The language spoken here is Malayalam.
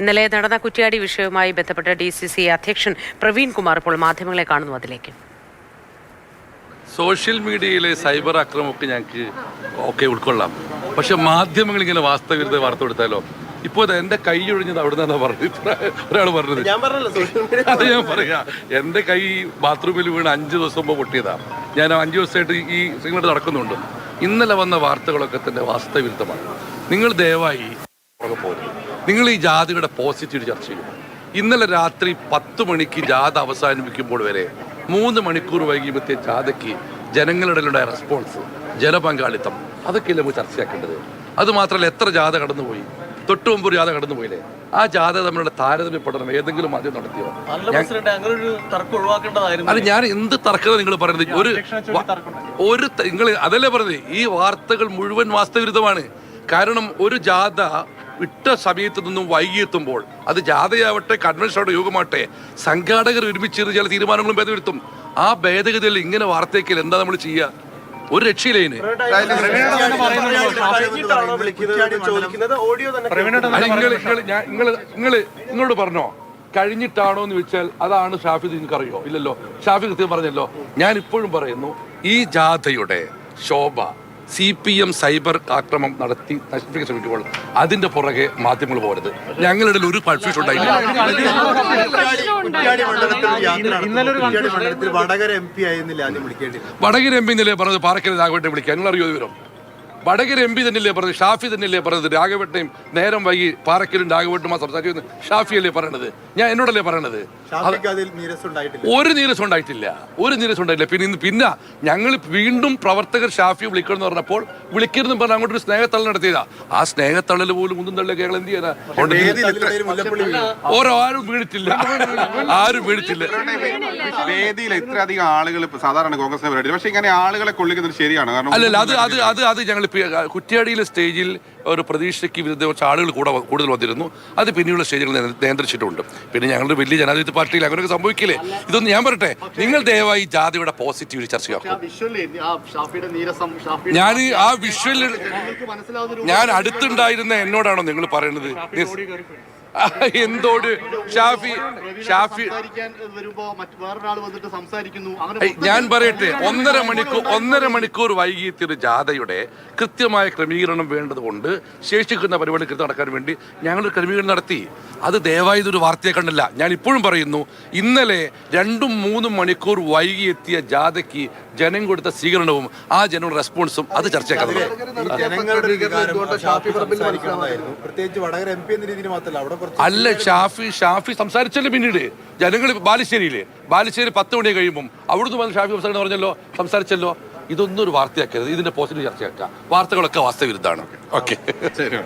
ഇന്നലെ നടന്ന കുറ്റ്യാടി വിഷയവുമായി ബന്ധപ്പെട്ട് ഡി സി സി അധ്യക്ഷൻ പ്രവീൺ കുമാർ ഇപ്പോൾ മാധ്യമങ്ങളെ കാണുന്നു അതിലേക്ക്. സോഷ്യൽ മീഡിയയിലെ സൈബർ ആക്രമൊക്കെ ഞങ്ങൾക്ക് ഒക്കെ ഉൾക്കൊള്ളാം. പക്ഷെ മാധ്യമങ്ങൾ ഇങ്ങനെ വാസ്തവിരുദ്ധ വാർത്ത കൊടുത്താലോ? ഇപ്പോൾ ഇത് എന്റെ കൈ ഒഴിഞ്ഞത് അവിടെ നിന്നാണ് പറഞ്ഞത്. ഒരാൾ പറഞ്ഞത്. ഞാൻ പറഞ്ഞല്ലോ സോഷ്യൽ മീഡിയ അത് ഞാൻ പറയാ. എന്റെ കൈ ബാത്റൂമിൽ വീണ് അഞ്ച് ദിവസം മുമ്പ് പൊട്ടിയതാ. ഞാൻ അഞ്ച് ദിവസമായിട്ട് ഈ സിഗ്നറ്റ് നടക്കുന്നുണ്ട്. ഇന്നലെ വന്ന വാർത്തകളൊക്കെ തന്നെ വാസ്തവിരുദ്ധമാണ് നിങ്ങൾ ദയവായി പോകരുത് നിങ്ങൾ ഈ ജാതിയുടെ പോസിറ്റീവ് ചർച്ച ചെയ്യും. ഇന്നലെ രാത്രി പത്ത് മണിക്ക് ജാഥ അവസാനിപ്പിക്കുമ്പോൾ വരെ മൂന്ന് മണിക്കൂർ വൈകിയത്തെ ജാഥയ്ക്ക് ജനങ്ങളുടെ ഉണ്ടായ റെസ്പോൺസ് ജനപങ്കാളിത്തം അതൊക്കെയല്ലേ നമുക്ക് ചർച്ചയാക്കേണ്ടത്? അത് മാത്രമല്ല എത്ര ജാഥ കടന്നുപോയി? തൊട്ട് മുമ്പ് ജാഥ കടന്നുപോയില്ലേ? ആ ജാഥ തമ്മിലുള്ള താരതമ്യപ്പെടണം ഏതെങ്കിലും ആദ്യം നടത്തിയോ? അല്ല ഞാൻ എന്ത് തർക്കത നിങ്ങൾ പറയുന്നത്? ഒരു ഒരു നിങ്ങൾ അതല്ലേ പറഞ്ഞത്? ഈ വാർത്തകൾ മുഴുവൻ വാസ്തവിരുദ്ധമാണ്. കാരണം ഒരു ജാഥ ഇട്ട സമയത്ത് നിന്നും വൈകിയെത്തുമ്പോൾ അത് ജാഥയാവട്ടെ കൺവെൻഷനോടെ യോഗമാവട്ടെ സംഘാടകർ ഒരുമിച്ചിരുന്ന് ചില തീരുമാനങ്ങളും ഭേദപ്പെടുത്തും ആ ഭേദഗതിയിൽ ഇങ്ങനെ വാർത്തയ്ക്കൽ എന്താ നമ്മൾ ചെയ്യുക ഒരു രക്ഷയിലേന് നിങ്ങളോട് പറഞ്ഞോ? കഴിഞ്ഞിട്ടാണോ എന്ന് വെച്ചാൽ അതാണ് ഷാഫി നിങ്ങൾക്ക് അറിയോ ഇല്ലല്ലോ. ഷാഫി കൃത്യം പറഞ്ഞല്ലോ. ഞാൻ ഇപ്പോഴും പറയുന്നു ഈ ജാഥയുടെ Shobha C P M cyber ആക്രമണം നടത്തി നശിപ്പിക്കാൻ ശ്രമിക്കുമ്പോൾ അതിന്റെ പുറകെ മാധ്യമങ്ങൾ പോരുത് ഞങ്ങളുടെ ഒരു കൺഫ്യൂഷൻ വടകര എം പി എന്നല്ലേ പറഞ്ഞത്? പാറക്കര രാഘവട്ടെ വിളിക്കാൻ. നിങ്ങൾ അറിയോ വിവരം? വടകര എം പി തന്നെയല്ലേ പറഞ്ഞത്? ഷാഫി തന്നെയല്ലേ പറഞ്ഞത്? രാഘവട്ടയും നേരം വൈകി പാറക്കലും രാഘവട്ടുമാ സംസാരിക്കുന്നത് ഷാഫിയല്ലേ പറയണത്? ഞാൻ എന്നോടല്ലേ പറയണത്? ഒരു നീരസം ഉണ്ടായിട്ടില്ല. ഒരു നീരസം ഉണ്ടായിട്ടില്ല. പിന്നെ ഇന്ന് പിന്നെ ഞങ്ങൾ വീണ്ടും പ്രവർത്തകർ ഷാഫി വിളിക്കണം എന്ന് പറഞ്ഞപ്പോൾ വിളിക്കരുതെന്ന് പറഞ്ഞാൽ അങ്ങോട്ട് ഒരു സ്നേഹത്തള്ളൽ നടത്തിയതാ. ആ സ്നേഹത്തള്ളൽ പോലും ഒന്നും തള്ളിയ കേരളം എന്ത് ചെയ്യാനാ. ഓരോ ആരും വീണിട്ടില്ല. ആരും വീണിട്ടില്ല. വേദിയിൽ ഇത്രയധികം ആളുകൾ സാധാരണ കോൺഗ്രസ് പരിപാടി പക്ഷെ ഇങ്ങനെ ആളുകളെ കൊള്ളിക്കുന്നത് ശരിയാണ്. കാരണം അല്ലല്ല അത് അത് അത് അത് ഞങ്ങൾ കുറ്റ്യാടിയിലെ സ്റ്റേജിൽ ഒരു പ്രതീക്ഷയ്ക്ക് വിരുദ്ധ കുറച്ച് ആളുകൾ കൂടെ കൂടുതൽ വന്നിരുന്നു. അത് പിന്നെയുള്ള സ്റ്റേജുകൾ നിയന്ത്രിച്ചിട്ടുണ്ട്. പിന്നെ ഞങ്ങളുടെ വലിയ ജനാധിപത്യ പാർട്ടിയിൽ അങ്ങനെയൊക്കെ സംഭവിക്കില്ലേ? ഇതൊന്നും ഞാൻ പറയട്ടെ. നിങ്ങൾ ദയവായി ജാതിയുടെ പോസിറ്റീവ് ചർച്ചയാക്കും ഷാഫി ഞാൻ ആ മനസ്സിലാവുന്ന ഞാൻ അടുത്തുണ്ടായിരുന്ന എന്നോടാണോ നിങ്ങൾ പറയുന്നത് എന്തോട്? ഷാഫി ഷാഫി. ഞാൻ പറയട്ടെ ഒന്നര മണിക്കൂർ ഒന്നര മണിക്കൂർ വൈകിയെത്തിയൊരു ജാഥയുടെ കൃത്യമായ ക്രമീകരണം വേണ്ടതുകൊണ്ട് ശേഷിക്കുന്ന പരിപാടി കൃത്യം നടക്കാൻ വേണ്ടി ഞങ്ങൾ ക്രമീകരണം നടത്തി. അത് ദയവായി ഇതൊരു വാർത്തയെ കണ്ടില്ല. ഞാൻ ഇപ്പോഴും പറയുന്നു ഇന്നലെ രണ്ടും മൂന്നും മണിക്കൂർ വൈകി എത്തിയ ജാഥയ്ക്ക് ജനം കൊടുത്ത സ്വീകരണവും ആ ജനങ്ങളുടെ റെസ്പോൺസും അത് ചർച്ചയാക്കുന്നത് പ്രത്യേകിച്ച് വടകര എം പി എന്ന രീതിയിൽ മാത്രമല്ല. അവിടെ അല്ല ഷാഫി ഷാഫി സംസാരിച്ചല്ലേ പിന്നീട്? ജനങ്ങൾ ബാലുശ്ശേരിയിലെ. ബാലുശ്ശേരി പത്ത് മണി കഴിയുമ്പം അവിടുന്ന് വന്ന് ഷാഫി സംസാരിക്കണം പറഞ്ഞല്ലോ സംസാരിച്ചല്ലോ. ഇതൊന്നും ഒരു വാർത്തയാക്കരുത്. ഇതിന്റെ പോസിറ്റീവ് ചർച്ചയാക്കുക വാർത്തകളൊക്കെ വാസ്തവിരുദ്ധാണ്. ഓക്കെ. ശരി